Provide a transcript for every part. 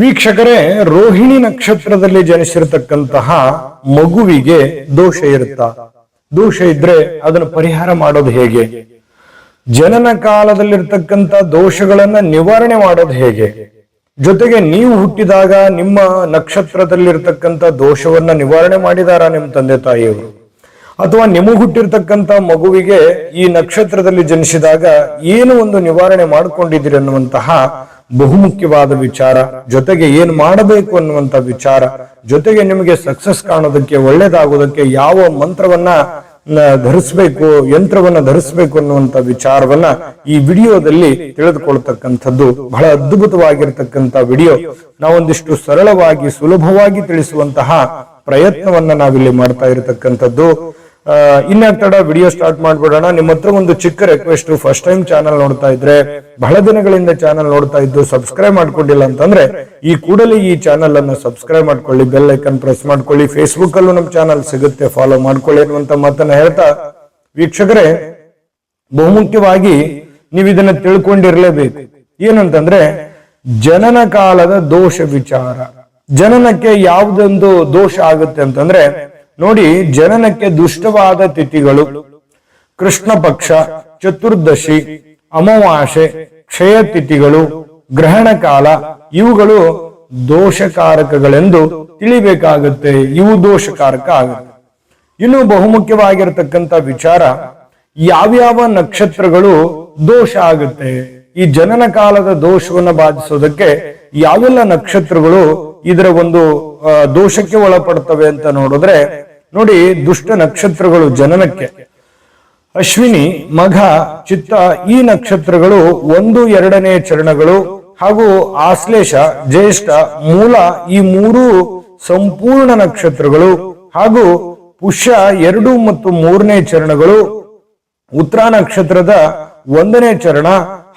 ವೀಕ್ಷಕರೇ, ರೋಹಿಣಿ ನಕ್ಷತ್ರದಲ್ಲಿ ಜನಿಸಿರತಕ್ಕಂತಹ ಮಗುವಿಗೆ ದೋಷ ಇರುತ್ತ? ದೋಷ ಇದ್ರೆ ಅದನ್ನು ಪರಿಹಾರ ಮಾಡೋದು ಹೇಗೆ? ಜನನ ಕಾಲದಲ್ಲಿರ್ತಕ್ಕಂಥ ದೋಷಗಳನ್ನ ನಿವಾರಣೆ ಮಾಡೋದು ಹೇಗೆ? ಜೊತೆಗೆ ನೀವು ಹುಟ್ಟಿದಾಗ ನಿಮ್ಮ ನಕ್ಷತ್ರದಲ್ಲಿರ್ತಕ್ಕಂಥ ದೋಷವನ್ನ ನಿವಾರಣೆ ಮಾಡಿದಾರ ನಿಮ್ಮ ತಂದೆ ತಾಯಿಯವರು? ಅಥವಾ ನಿಮಗೆ ಹುಟ್ಟಿರ್ತಕ್ಕಂಥ ಮಗುವಿಗೆ ಈ ನಕ್ಷತ್ರದಲ್ಲಿ ಜನಿಸಿದಾಗ ಏನು ಒಂದು ನಿವಾರಣೆ ಮಾಡಿಕೊಂಡಿದ್ದೀರಿ ಅನ್ನುವಂತಹ ಬಹುಮುಖ್ಯವಾದ ವಿಚಾರ, ಜೊತೆಗೆ ಏನ್ ಮಾಡಬೇಕು ಅನ್ನುವಂತ ವಿಚಾರ, ಜೊತೆಗೆ ನಿಮಗೆ ಸಕ್ಸಸ್ ಕಾಣೋದಕ್ಕೆ, ಒಳ್ಳೇದಾಗೋದಕ್ಕೆ ಯಾವ ಮಂತ್ರವನ್ನ ಧರಿಸಬೇಕು, ಯಂತ್ರವನ್ನ ಧರಿಸಬೇಕು ಅನ್ನುವಂತ ವಿಚಾರವನ್ನ ಈ ವಿಡಿಯೋದಲ್ಲಿ ತಿಳಿದುಕೊಳ್ತಕ್ಕಂಥದ್ದು. ಬಹಳ ಅದ್ಭುತವಾಗಿರ್ತಕ್ಕಂಥ ವಿಡಿಯೋ. ನಾವೊಂದಿಷ್ಟು ಸರಳವಾಗಿ, ಸುಲಭವಾಗಿ ತಿಳಿಸುವಂತಹ ಪ್ರಯತ್ನವನ್ನ ನಾವಿಲ್ಲಿ ಮಾಡ್ತಾ ಇರತಕ್ಕಂಥದ್ದು. ಇನ್ಯಾಕ್ ವಿಡಿಯೋ ಸ್ಟಾರ್ಟ್ ಮಾಡ್ಬಿಡೋಣ? ನಿಮ್ಮ ಹತ್ರ ಒಂದು ಚಿಕ್ಕ ರಿಕ್ವೆಸ್ಟ್ ಫಸ್ಟ್ ಟೈಮ್ ಚಾನಲ್ ನೋಡ್ತಾ ಇದ್ರೆ, ಬಹಳ ದಿನಗಳಿಂದ ಚಾನಲ್ ನೋಡ್ತಾ ಇದ್ದು ಸಬ್ಸ್ಕ್ರೈಬ್ ಮಾಡ್ಕೊಂಡಿಲ್ಲ ಅಂತಂದ್ರೆ, ಈ ಕೂಡಲೇ ಈ ಚಾನಲ್ ಅನ್ನು ಸಬ್ಸ್ಕ್ರೈಬ್ ಮಾಡ್ಕೊಳ್ಳಿ ಬೆಲ್ ಐಕನ್ ಪ್ರೆಸ್ ಮಾಡ್ಕೊಳ್ಳಿ ಫೇಸ್ಬುಕ್ ಅಲ್ಲೂ ನಮ್ಮ ಚಾನಲ್ ಸಿಗುತ್ತೆ ಫಾಲೋ ಮಾಡ್ಕೊಳ್ಳಿ ಅನ್ನುವಂತ ಮಾತನ್ನ ಹೇಳ್ತಾ, ವೀಕ್ಷಕರೇ, ಬಹುಮುಖ್ಯವಾಗಿ ನೀವು ಇದನ್ನ ತಿಳ್ಕೊಂಡಿರ್ಲೇಬೇಕು. ಏನಂತಂದ್ರೆ, ಜನನ ಕಾಲದ ದೋಷ ವಿಚಾರ. ಜನನಕ್ಕೆ ಯಾವುದೊಂದು ದೋಷ ಆಗುತ್ತೆ ಅಂತಂದ್ರೆ ನೋಡಿ, ಜನನಕ್ಕೆ ದುಷ್ಟವಾದ ತಿಥಿಗಳು, ಕೃಷ್ಣ ಪಕ್ಷ, ಚತುರ್ದಶಿ ಅಮಾವಾಸೆ ಕ್ಷಯ ತಿಥಿಗಳು, ಗ್ರಹಣ ಕಾಲ, ಇವುಗಳು ದೋಷಕಾರಕಗಳೆಂದು ತಿಳಿಬೇಕಾಗುತ್ತೆ. ಇವು ದೋಷಕಾರಕ ಆಗುತ್ತೆ. ಇನ್ನು ಬಹುಮುಖ್ಯವಾಗಿರತಕ್ಕಂಥ ವಿಚಾರ, ಯಾವ್ಯಾವ ನಕ್ಷತ್ರಗಳು ದೋಷ ಆಗುತ್ತೆ? ಈ ಜನನ ಕಾಲದ ದೋಷವನ್ನು ಬಾಧಿಸೋದಕ್ಕೆ ಯಾವೆಲ್ಲ ನಕ್ಷತ್ರಗಳು ಇದರ ಒಂದು ದೋಷಕ್ಕೆ ಒಳಪಡ್ತವೆ ಅಂತ ನೋಡಿದ್ರೆ ನೋಡಿ ದುಷ್ಟ ನಕ್ಷತ್ರಗಳು ಜನನಕ್ಕೆ. ಅಶ್ವಿನಿ, ಮಘ, ಚಿತ್ತ, ಈ ನಕ್ಷತ್ರಗಳು ಒಂದು, ಎರಡನೇ ಚರಣಗಳು ಹಾಗೂ ಆಶ್ಲೇಷ, ಜ್ಯೇಷ್ಠ, ಮೂಲ, ಈ ಮೂರು ಸಂಪೂರ್ಣ ನಕ್ಷತ್ರಗಳು ಹಾಗೂ ಪುಷ್ಯ ಎರಡು ಮತ್ತು ಮೂರನೇ ಚರಣಗಳು ಉತ್ತರ ನಕ್ಷತ್ರದ ಒಂದನೇ ಚರಣ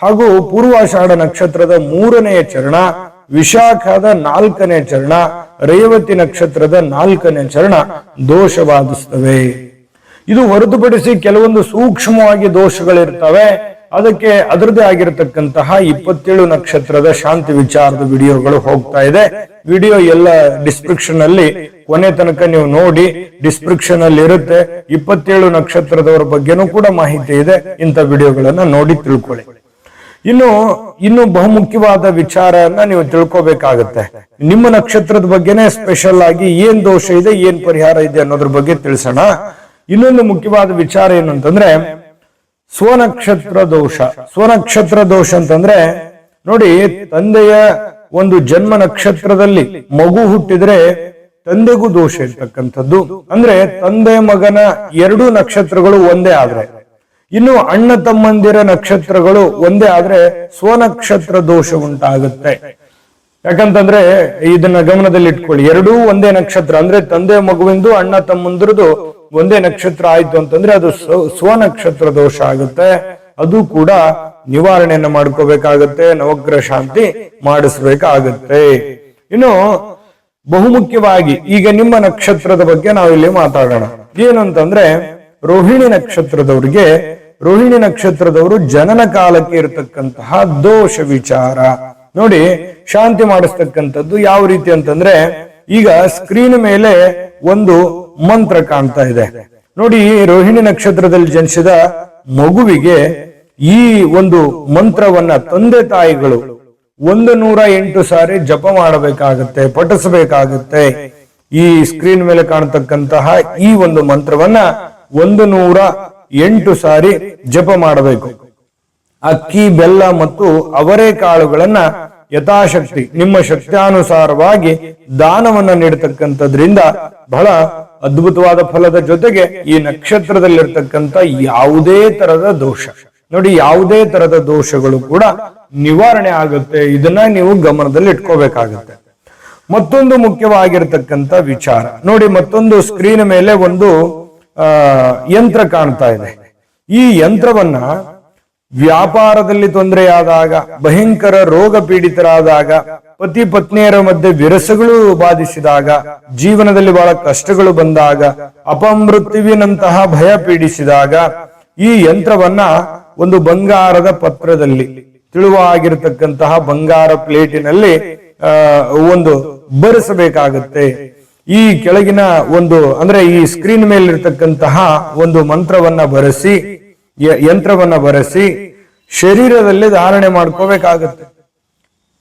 ಹಾಗೂ ಪೂರ್ವಾಷಾಢ ನಕ್ಷತ್ರದ ಮೂರನೆಯ ಚರಣ ವಿಶಾಖದ ನಾಲ್ಕನೇ ಚರಣ, ರೇವತಿ ನಕ್ಷತ್ರದ ನಾಲ್ಕನೇ ಚರಣ ದೋಷವಾದಿಸ್ತವೆ. ಇದು ಹೊರತುಪಡಿಸಿ ಕೆಲವೊಂದು ಸೂಕ್ಷ್ಮವಾಗಿ ದೋಷಗಳಿರ್ತವೆ. ಅದಕ್ಕೆ ಅದರದೇ ಆಗಿರತಕ್ಕಂತಹ ಇಪ್ಪತ್ತೇಳು ನಕ್ಷತ್ರದ ಶಾಂತಿ ವಿಚಾರದ ವಿಡಿಯೋಗಳು ಹೋಗ್ತಾ ಇದೆ. ವಿಡಿಯೋ ಎಲ್ಲ ಡಿಸ್ಕ್ರಿಪ್ಷನ್ ಅಲ್ಲಿ, ಕೊನೆ ತನಕ ನೀವು ನೋಡಿ ಡಿಸ್ಕ್ರಿಪ್ಷನ್ ಅಲ್ಲಿ ಇರುತ್ತೆ. ಇಪ್ಪತ್ತೇಳು ನಕ್ಷತ್ರದವರ ಬಗ್ಗೆನೂ ಕೂಡ ಮಾಹಿತಿ ಇದೆ. ಇಂಥ ವಿಡಿಯೋಗಳನ್ನ ನೋಡಿ ತಿಳ್ಕೊಳ್ಳಿ. ಇನ್ನು ಇನ್ನು ಬಹುಮುಖ್ಯವಾದ ವಿಚಾರನ ನೀವು ತಿಳ್ಕೋಬೇಕಾಗತ್ತೆ. ನಿಮ್ಮ ನಕ್ಷತ್ರದ ಬಗ್ಗೆನೇ ಸ್ಪೆಷಲ್ ಆಗಿ ಏನ್ ದೋಷ ಇದೆ, ಏನ್ ಪರಿಹಾರ ಇದೆ ಅನ್ನೋದ್ರ ಬಗ್ಗೆ ತಿಳಿಸೋಣ. ಇನ್ನೊಂದು ಮುಖ್ಯವಾದ ವಿಚಾರ ಏನು ಅಂತಂದ್ರೆ ಸ್ವನಕ್ಷತ್ರ ದೋಷ. ಸ್ವನಕ್ಷತ್ರ ದೋಷ ಅಂತಂದ್ರೆ, ನೋಡಿ, ತಂದೆಯ ಒಂದು ಜನ್ಮ ನಕ್ಷತ್ರದಲ್ಲಿ ಮಗು ಹುಟ್ಟಿದ್ರೆ ತಂದೆಗೂ ದೋಷ ಇರ್ತಕ್ಕಂಥದ್ದು. ಅಂದ್ರೆ ತಂದೆ ಮಗನ ಎರಡು ನಕ್ಷತ್ರಗಳು ಒಂದೇ ಆದ್ರೆ. ಇನ್ನು ಅಣ್ಣ ತಮ್ಮಂದಿರ ನಕ್ಷತ್ರಗಳು ಒಂದೇ ಆದ್ರೆ ಸ್ವನಕ್ಷತ್ರ ದೋಷ ಉಂಟಾಗುತ್ತೆ. ಯಾಕಂತಂದ್ರೆ ಇದನ್ನ ಗಮನದಲ್ಲಿ ಇಟ್ಕೊಳ್ಳಿ ಎರಡೂ ಒಂದೇ ನಕ್ಷತ್ರ, ಅಂದ್ರೆ ತಂದೆ ಮಗುವಿಂದು ಅಣ್ಣ ತಮ್ಮಂದಿರದು ಒಂದೇ ನಕ್ಷತ್ರ ಆಯ್ತು ಅಂತಂದ್ರೆ ಅದು ಸ್ವ- ಸ್ವನಕ್ಷತ್ರ ದೋಷ ಆಗುತ್ತೆ. ಅದು ಕೂಡ ನಿವಾರಣೆಯನ್ನ ಮಾಡ್ಕೋಬೇಕಾಗತ್ತೆ, ನವಗ್ರಹ ಶಾಂತಿ ಮಾಡಿಸ್ಬೇಕಾಗತ್ತೆ. ಇನ್ನು ಬಹುಮುಖ್ಯವಾಗಿ ಈಗ ನಿಮ್ಮ ನಕ್ಷತ್ರದ ಬಗ್ಗೆ ನಾವಿಲ್ಲಿ ಮಾತಾಡೋಣ. ಏನು ಅಂತಂದ್ರೆ ರೋಹಿಣಿ ನಕ್ಷತ್ರದವರಿಗೆ ರೋಹಿಣಿ ನಕ್ಷತ್ರದವರು ಜನನ ಕಾಲಕ್ಕೆ ಇರತಕ್ಕಂತಹ ದೋಷ ವಿಚಾರ. ನೋಡಿ, ಶಾಂತಿ ಮಾಡಿಸ್ತಕ್ಕಂಥದ್ದು ಯಾವ ರೀತಿ ಅಂತಂದ್ರೆ, ಈಗ ಸ್ಕ್ರೀನ್ ಮೇಲೆ ಒಂದು ಮಂತ್ರ ಕಾಣ್ತಾ ಇದೆ. ನೋಡಿ, ರೋಹಿಣಿ ನಕ್ಷತ್ರದಲ್ಲಿ ಜನಿಸಿದ ಮಗುವಿಗೆ ಈ ಒಂದು ಮಂತ್ರವನ್ನ ತಂದೆ ತಾಯಿಗಳು ಒಂದು ನೂರ ಎಂಟು ಸಾರಿ ಜಪ ಮಾಡಬೇಕಾಗತ್ತೆ, ಪಠಿಸಬೇಕಾಗತ್ತೆ. ಈ ಸ್ಕ್ರೀನ್ ಮೇಲೆ ಕಾಣತಕ್ಕಂತಹ ಈ ಒಂದು ಮಂತ್ರವನ್ನ ಒಂದು ನೂರ ಎಂಟು ಸಾರಿ ಜಪ ಮಾಡಬೇಕು. ಅಕ್ಕಿ, ಬೆಲ್ಲ ಮತ್ತು ಅವರೇ ಕಾಳುಗಳನ್ನ ಯಥಾಶಕ್ತಿ, ನಿಮ್ಮ ಶಕ್ತ್ಯಾನುಸಾರವಾಗಿ ದಾನವನ್ನ ನೀಡತಕ್ಕಂಥದ್ರಿಂದ ಬಹಳ ಅದ್ಭುತವಾದ ಫಲದ ಜೊತೆಗೆ ಈ ನಕ್ಷತ್ರದಲ್ಲಿರ್ತಕ್ಕಂಥ ಯಾವುದೇ ತರದ ದೋಷ. ನೋಡಿ, ಯಾವುದೇ ತರದ ದೋಷಗಳು ಕೂಡ ನಿವಾರಣೆ ಆಗುತ್ತೆ. ಇದನ್ನ ನೀವು ಗಮನದಲ್ಲಿ ಇಟ್ಕೋಬೇಕಾಗತ್ತೆ. ಮತ್ತೊಂದು ಮುಖ್ಯವಾಗಿರ್ತಕ್ಕಂಥ ವಿಚಾರ. ನೋಡಿ, ಮತ್ತೊಂದು ಸ್ಕ್ರೀನ್ ಮೇಲೆ ಒಂದು ಯಂತ್ರ ಕಾಣ್ತಾ ಇದೆ. ಈ ಯಂತ್ರವನ್ನ ವ್ಯಾಪಾರದಲ್ಲಿ ತೊಂದರೆಯಾದಾಗ, ಭಯಂಕರ ರೋಗ ಪೀಡಿತರಾದಾಗ, ಪತಿ ಪತ್ನಿಯರ ಮಧ್ಯೆ ವಿರಸಗಳು ಬಾಧಿಸಿದಾಗ, ಜೀವನದಲ್ಲಿ ಬಹಳ ಕಷ್ಟಗಳು ಬಂದಾಗ, ಅಪಮೃತ್ಯುವಿನಂತಹ ಭಯ ಪೀಡಿಸಿದಾಗ ಈ ಯಂತ್ರವನ್ನ ಒಂದು ಬಂಗಾರದ ಪತ್ರದಲ್ಲಿ, ತಿಳುವಾಗಿರತಕ್ಕಂತಹ ಬಂಗಾರ ಪ್ಲೇಟಿನಲ್ಲಿ ಒಂದು ಬರೆಸಬೇಕಾಗತ್ತೆ. ಈ ಕೆಳಗಿನ ಒಂದು, ಅಂದ್ರೆ ಈ ಸ್ಕ್ರೀನ್ ಮೇಲೆ ಇರ್ತಕ್ಕಂತಹ ಒಂದು ಮಂತ್ರವನ್ನ ಬರೆಸಿ ಯಂತ್ರವನ್ನ ಬರೆಸಿ, ಶರೀರದಲ್ಲಿ ಧಾರಣೆ ಮಾಡ್ಕೋಬೇಕಾಗತ್ತೆ.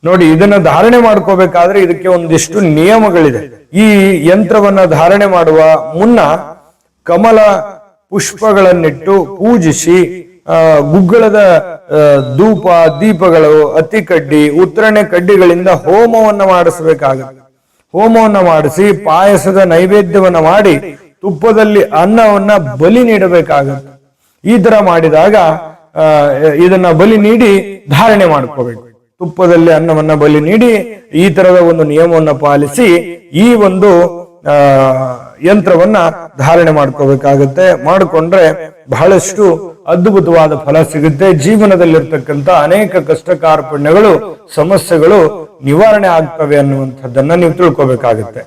ನೋಡಿ, ಇದನ್ನ ಧಾರಣೆ ಮಾಡ್ಕೋಬೇಕಾದ್ರೆ ಇದಕ್ಕೆ ಒಂದಿಷ್ಟು ನಿಯಮಗಳಿದೆ. ಈ ಯಂತ್ರವನ್ನ ಧಾರಣೆ ಮಾಡುವ ಮುನ್ನ ಕಮಲ ಪುಷ್ಪಗಳನ್ನಿಟ್ಟು ಪೂಜಿಸಿ ಗುಗ್ಗಳದ ಧೂಪ, ದೀಪಗಳು ಅತಿ ಕಡ್ಡಿ ಉತ್ತರಣೆ ಕಡ್ಡಿಗಳಿಂದ ಹೋಮವನ್ನ ಮಾಡಿಸಬೇಕಾಗುತ್ತೆ. ಹೋಮವನ್ನ ಮಾಡಿಸಿ, ಪಾಯಸದ ನೈವೇದ್ಯವನ್ನ ಮಾಡಿ, ತುಪ್ಪದಲ್ಲಿ ಅನ್ನವನ್ನ ಬಲಿ ನೀಡಬೇಕಾಗುತ್ತೆ. ಈ ತರ ಮಾಡಿದಾಗ ಇದನ್ನ ಬಲಿ ನೀಡಿ ಧಾರಣೆ ಮಾಡ್ಕೋಬೇಕು. ತುಪ್ಪದಲ್ಲಿ ಅನ್ನವನ್ನ ಬಲಿ ನೀಡಿ, ಈ ತರದ ಒಂದು ನಿಯಮವನ್ನ ಪಾಲಿಸಿ, ಈ ಒಂದು ಯಂತ್ರವನ್ನ ಧಾರಣೆ ಮಾಡ್ಕೋಬೇಕಾಗತ್ತೆ. ಮಾಡಿಕೊಂಡ್ರೆ ಬಹಳಷ್ಟು ಅದ್ಭುತವಾದ ಫಲ ಸಿಗುತ್ತೆ. ಜೀವನದಲ್ಲಿರ್ತಕ್ಕಂಥ ಅನೇಕ ಕಷ್ಟ ಕಾರ್ಪಣ್ಯಗಳು ಸಮಸ್ಯೆಗಳು ನಿವಾರಣೆ ಆಗ್ತವೆ ಅನ್ನುವಂಥದ್ದನ್ನ ನೀವು ತಿಳ್ಕೊಬೇಕಾಗತ್ತೆ.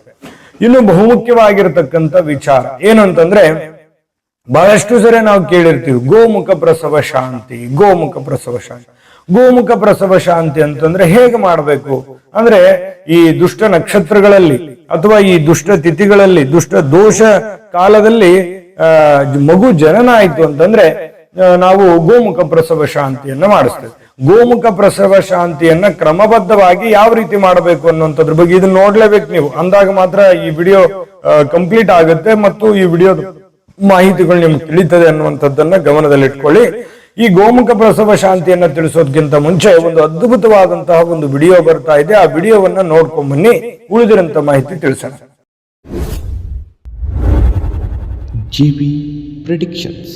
ಇನ್ನು ಬಹುಮುಖ್ಯವಾಗಿರತಕ್ಕಂಥ ವಿಚಾರ ಏನು ಅಂತಂದ್ರೆ ಬಹಳಷ್ಟು ಸರಿ ನಾವು ಕೇಳಿರ್ತೀವಿ, ಗೋಮುಖ ಪ್ರಸವ ಶಾಂತಿ, ಗೋಮುಖ ಪ್ರಸವ ಶಾಂತಿ. ಗೋಮುಖ ಪ್ರಸವ ಶಾಂತಿ ಅಂತಂದ್ರೆ ಹೇಗೆ ಮಾಡಬೇಕು? ಅಂದ್ರೆ ಈ ದುಷ್ಟ ನಕ್ಷತ್ರಗಳಲ್ಲಿ ಅಥವಾ ಈ ದುಷ್ಟ ತಿಥಿಗಳಲ್ಲಿ, ದುಷ್ಟ ದೋಷ ಕಾಲದಲ್ಲಿ ಮಗು ಜನನ ಆಯ್ತು ಅಂತಂದ್ರೆ ನಾವು ಗೋಮುಖ ಪ್ರಸವ ಶಾಂತಿಯನ್ನ ಮಾಡಿಸ್ತೇವೆ. ಗೋಮುಖ ಪ್ರಸವ ಶಾಂತಿಯನ್ನ ಕ್ರಮಬದ್ಧವಾಗಿ ಯಾವ ರೀತಿ ಮಾಡಬೇಕು ಅನ್ನುವಂಥದ್ರ ಬಗ್ಗೆ ಇದನ್ನ ನೋಡ್ಲೇಬೇಕು ನೀವು. ಅಂದಾಗ ಮಾತ್ರ ಈ ವಿಡಿಯೋ ಕಂಪ್ಲೀಟ್ ಆಗುತ್ತೆ ಮತ್ತು ಈ ವಿಡಿಯೋ ಮಾಹಿತಿಗಳು ನಿಮ್ಗೆ ತಿಳಿತದೆ ಅನ್ನುವಂಥದ್ದನ್ನ ಗಮನದಲ್ಲಿಟ್ಕೊಳ್ಳಿ. ಈ ಗೋಮುಖ ಪ್ರಸವ ಶಾಂತಿಯನ್ನ ತಿಳಿಸೋದ್ಕಿಂತ ಮುಂಚೆ ಒಂದು ಅದ್ಭುತವಾದಂತಹ ಒಂದು ವಿಡಿಯೋ ಬರ್ತಾ ಇದೆ. ಆ ವಿಡಿಯೋವನ್ನ ನೋಡ್ಕೊಂಡ್ ಬನ್ನಿ. ಉಳಿದಿರಂತ ಮಾಹಿತಿ ತಿಳಿಸೋಣ. GB predictions.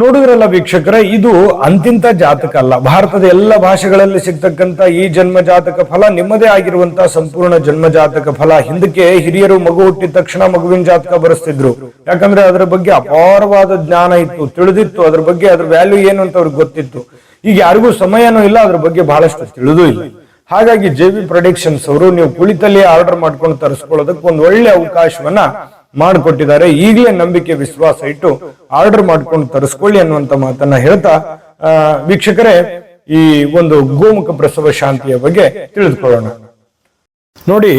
ನೋಡಿದ್ರಲ್ಲ ವೀಕ್ಷಕರೇ, ಇದು ಅಂತಿಂತ ಜಾತಕ ಅಲ್ಲ. ಭಾರತದ ಎಲ್ಲ ಭಾಷೆಗಳಲ್ಲಿ ಸಿಗ್ತಕ್ಕಂತ ಈ ಜನ್ಮ ಜಾತಕ ಫಲ ನಿಮ್ಮದೇ ಆಗಿರುವಂತಹ ಸಂಪೂರ್ಣ ಜನ್ಮ ಜಾತಕ ಫಲ. ಹಿಂದಕ್ಕೆ ಹಿರಿಯರು ಮಗು ಹುಟ್ಟಿದ ತಕ್ಷಣ ಮಗುವಿನ ಜಾತಕ ಬರೆಸ್ತಿದ್ರು. ಯಾಕಂದ್ರೆ ಅದರ ಬಗ್ಗೆ ಅಪಾರವಾದ ಜ್ಞಾನ ಇತ್ತು, ತಿಳಿದಿತ್ತು. ಅದ್ರ ಬಗ್ಗೆ ಅದ್ರ ವ್ಯಾಲ್ಯೂ ಏನು ಅಂತ ಅವ್ರಿಗೆ ಗೊತ್ತಿತ್ತು. ಈಗ ಯಾರಿಗೂ ಸಮಯನೂ ಇಲ್ಲ, ಅದ್ರ ಬಗ್ಗೆ ಬಹಳಷ್ಟು ತಿಳಿದೂ ಇಲ್ಲ. ಹಾಗಾಗಿ ಜೆ ಬಿ ಪ್ರೊಡಕ್ಷನ್ಸ್ ಅವರು ನೀವು ಕುಳಿತಲ್ಲಿ ಆರ್ಡರ್ ಮಾಡ್ಕೊಂಡು ತರಿಸ್ಕೊಳ್ಳೋದಕ್ಕೆ ಒಂದು ಒಳ್ಳೆ ಅವಕಾಶವನ್ನ ಮಾಡಿಕೊಟ್ಟಿದ್ದಾರೆ. ಈಗಲೇ ನಂಬಿಕೆ, ವಿಶ್ವಾಸ ಇಟ್ಟು ಆರ್ಡರ್ ಮಾಡ್ಕೊಂಡು ತರಿಸ್ಕೊಳ್ಳಿ ಅನ್ನುವಂತ ಮಾತನ್ನ ಹೇಳ್ತಾ ವೀಕ್ಷಕರೇ, ಈ ಒಂದು ಗೋಮುಖ ಪ್ರಸವ ಶಾಂತಿಯ ಬಗ್ಗೆ ತಿಳಿದುಕೊಳ್ಳೋಣ. ನೋಡಿ,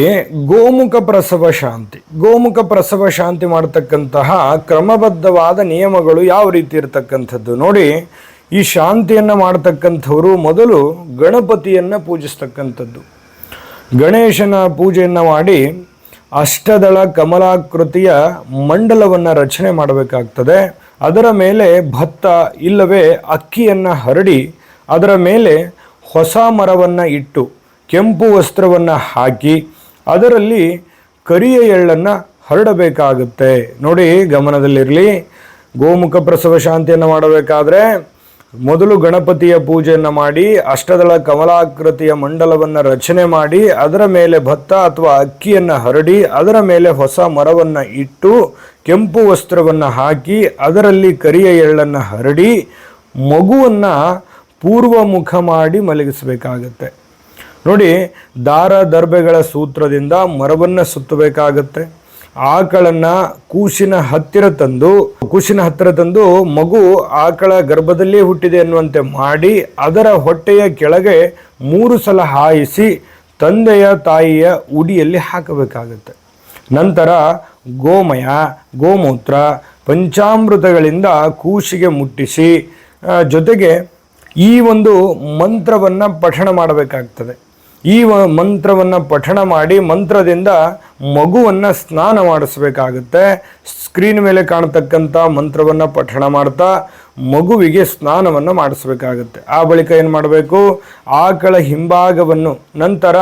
ಗೋಮುಖ ಪ್ರಸವ ಶಾಂತಿ. ಗೋಮುಖ ಪ್ರಸವ ಶಾಂತಿ ಮಾಡತಕ್ಕಂತಹ ಕ್ರಮಬದ್ಧವಾದ ನಿಯಮಗಳು ಯಾವ ರೀತಿ ಇರತಕ್ಕಂಥದ್ದು? ನೋಡಿ, ಈ ಶಾಂತಿಯನ್ನ ಮಾಡತಕ್ಕಂಥವರು ಮೊದಲು ಗಣಪತಿಯನ್ನ ಪೂಜಿಸ್ತಕ್ಕಂಥದ್ದು. ಗಣೇಶನ ಪೂಜೆಯನ್ನ ಮಾಡಿ ಅಷ್ಟದಳ ಕಮಲಾಕೃತಿಯ ಮಂಡಲವನ್ನು ರಚನೆ ಮಾಡಬೇಕಾಗ್ತದೆ. ಅದರ ಮೇಲೆ ಭತ್ತ ಇಲ್ಲವೇ ಅಕ್ಕಿಯನ್ನು ಹರಡಿ, ಅದರ ಮೇಲೆ ಹೊಸ ಮರವನ್ನು ಇಟ್ಟು, ಕೆಂಪು ವಸ್ತ್ರವನ್ನು ಹಾಕಿ, ಅದರಲ್ಲಿ ಕರಿಯ ಎಳ್ಳನ್ನು ಹರಡಬೇಕಾಗುತ್ತೆ. ನೋಡಿ ಗಮನದಲ್ಲಿರಲಿ. ಗೋಮುಖ ಪ್ರಸವ ಶಾಂತಿಯನ್ನು ಮಾಡಬೇಕಾದ್ರೆ ಮೊದಲು ಗಣಪತಿಯ ಪೂಜೆಯನ್ನು ಮಾಡಿ, ಅಷ್ಟದಳ ಕಮಲಾಕೃತಿಯ ಮಂಡಲವನ್ನು ರಚನೆ ಮಾಡಿ, ಅದರ ಮೇಲೆ ಭತ್ತ ಅಥವಾ ಅಕ್ಕಿಯನ್ನು ಹರಡಿ, ಅದರ ಮೇಲೆ ಹೊಸ ಮರವನ್ನು ಇಟ್ಟು, ಕೆಂಪು ವಸ್ತ್ರವನ್ನು ಹಾಕಿ, ಅದರಲ್ಲಿ ಕರಿಯ ಎಳ್ಳನ್ನು ಹರಡಿ, ಮಗುವನ್ನು ಪೂರ್ವ ಮುಖ ಮಾಡಿ ಮಲಗಿಸಬೇಕಾಗತ್ತೆ. ನೋಡಿ, ದಾರ ದರ್ಬೆಗಳ ಸೂತ್ರದಿಂದ ಮರವನ್ನು ಸುತ್ತಬೇಕಾಗತ್ತೆ. ಆಕಳನ್ನ ಕೂಸಿನ ಹತ್ತಿರ ತಂದು, ಕೂಸಿನ ಹತ್ತಿರ ತಂದು ಮಗು ಆಕಳ ಗರ್ಭದಲ್ಲೇ ಹುಟ್ಟಿದೆ ಅನ್ನುವಂತೆ ಮಾಡಿ ಅದರ ಹೊಟ್ಟೆಯ ಕೆಳಗೆ ಮೂರು ಸಲ ಹಾಯಿಸಿ ತಂದೆಯ ತಾಯಿಯ ಉಡಿಯಲ್ಲಿ ಹಾಕಬೇಕಾಗತ್ತೆ. ನಂತರ ಗೋಮಯ, ಗೋಮೂತ್ರ, ಪಂಚಾಮೃತಗಳಿಂದ ಕೂಸಿಗೆ ಮುಟ್ಟಿಸಿ ಜೊತೆಗೆ ಈ ಒಂದು ಮಂತ್ರವನ್ನು ಪಠಣ ಮಾಡಬೇಕಾಗ್ತದೆ. ಈ ಮಂತ್ರವನ್ನು ಪಠಣ ಮಾಡಿ ಮಂತ್ರದಿಂದ ಮಗುವನ್ನು ಸ್ನಾನ ಮಾಡಿಸ್ಬೇಕಾಗುತ್ತೆ. ಸ್ಕ್ರೀನ್ ಮೇಲೆ ಕಾಣತಕ್ಕಂಥ ಮಂತ್ರವನ್ನು ಪಠಣ ಮಾಡ್ತಾ ಮಗುವಿಗೆ ಸ್ನಾನವನ್ನು ಮಾಡಿಸ್ಬೇಕಾಗುತ್ತೆ. ಆ ಬಳಿಕ ಏನು ಮಾಡಬೇಕು? ಆಕಳ ಹಿಂಭಾಗವನ್ನು ನಂತರ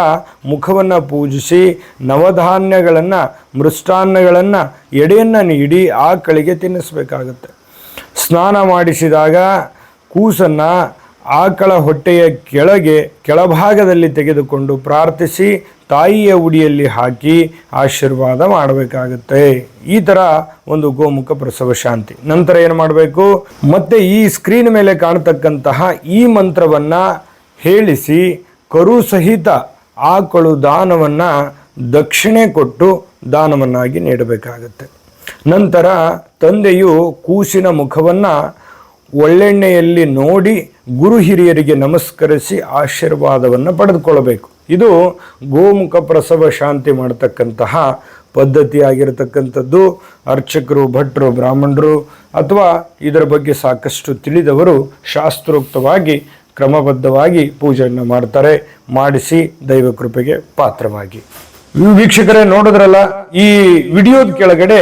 ಮುಖವನ್ನು ಪೂಜಿಸಿ ನವಧಾನ್ಯಗಳನ್ನು, ಮೃಷ್ಟಾನ್ನಗಳನ್ನು, ಎಡೆಯನ್ನು ನೀಡಿ ಆಕಳಿಗೆ ತಿನ್ನಿಸ್ಬೇಕಾಗತ್ತೆ. ಸ್ನಾನ ಮಾಡಿಸಿದಾಗ ಕೂಸನ್ನು ಆಕಳ ಹೊಟ್ಟೆಯ ಕೆಳಗೆ, ಕೆಳಭಾಗದಲ್ಲಿ ತೆಗೆದುಕೊಂಡು ಪ್ರಾರ್ಥಿಸಿ, ತಾಯಿಯ ಉಡಿಯಲ್ಲಿ ಹಾಕಿ ಆಶೀರ್ವಾದ ಮಾಡಬೇಕಾಗುತ್ತೆ. ಈ ಥರ ಒಂದು ಗೋಮುಖ ಪ್ರಸವ ಶಾಂತಿ. ನಂತರ ಏನು ಮಾಡಬೇಕು? ಮತ್ತೆ ಈ ಸ್ಕ್ರೀನ್ ಮೇಲೆ ಕಾಣತಕ್ಕಂತಹ ಈ ಮಂತ್ರವನ್ನ ಹೇಳಿಸಿ, ಕರು ಸಹಿತ ಆಕಳು ದಾನವನ್ನ ದಕ್ಷಿಣೆ ಕೊಟ್ಟು ದಾನವನ್ನಾಗಿ ನೀಡಬೇಕಾಗುತ್ತೆ. ನಂತರ ತಂದೆಯು ಕೂಸಿನ ಮುಖವನ್ನ ಒಳ್ಳೆಣ್ಣೆಯಲ್ಲಿ ನೋಡಿ ಗುರು ಹಿರಿಯರಿಗೆ ನಮಸ್ಕರಿಸಿ ಆಶೀರ್ವಾದವನ್ನು ಪಡೆದುಕೊಳ್ಳಬೇಕು. ಇದು ಗೋಮುಖ ಪ್ರಸವ ಶಾಂತಿ ಮಾಡತಕ್ಕಂತಹ ಪದ್ಧತಿ ಆಗಿರತಕ್ಕಂಥದ್ದು ಅರ್ಚಕರು, ಭಟ್ರು, ಬ್ರಾಹ್ಮಣರು ಅಥವಾ ಇದರ ಬಗ್ಗೆ ಸಾಕಷ್ಟು ತಿಳಿದವರು ಶಾಸ್ತ್ರೋಕ್ತವಾಗಿ, ಕ್ರಮಬದ್ಧವಾಗಿ ಪೂಜೆಯನ್ನು ಮಾಡ್ತಾರೆ. ಮಾಡಿಸಿ ದೈವ ಕೃಪೆಗೆ ಪಾತ್ರವಾಗಿ. ವೀಕ್ಷಕರೇ ನೋಡಿದ್ರಲ್ಲ, ಈ ವಿಡಿಯೋದ ಕೆಳಗಡೆ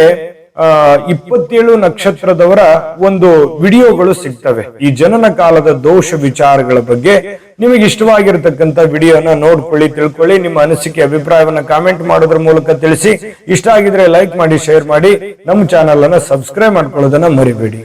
ಇಪ್ಪತ್ತೇಳು ನಕ್ಷತ್ರದವರ ಒಂದು ವಿಡಿಯೋಗಳು ಸಿಗ್ತವೆ. ಈ ಜನನ ಕಾಲದ ದೋಷ ವಿಚಾರಗಳ ಬಗ್ಗೆ ನಿಮಗೆ ಇಷ್ಟವಾಗಿರತಕ್ಕಂತ ವಿಡಿಯೋನ ನೋಡ್ಕೊಳ್ಳಿ, ತಿಳ್ಕೊಳ್ಳಿ, ನಿಮ್ಮ ಅನಿಸಿಕೆ, ಅಭಿಪ್ರಾಯವನ್ನ ಕಾಮೆಂಟ್ ಮಾಡೋದ್ರ ಮೂಲಕ ತಿಳಿಸಿ. ಇಷ್ಟ ಆಗಿದ್ರೆ ಲೈಕ್ ಮಾಡಿ ಶೇರ್ ಮಾಡಿ. ನಮ್ಮ ಚಾನೆಲ್ ಅನ್ನ ಸಬ್ಸ್ಕ್ರೈಬ್ ಮಾಡ್ಕೊಳ್ಳೋದನ್ನ ಮರಿಬೇಡಿ.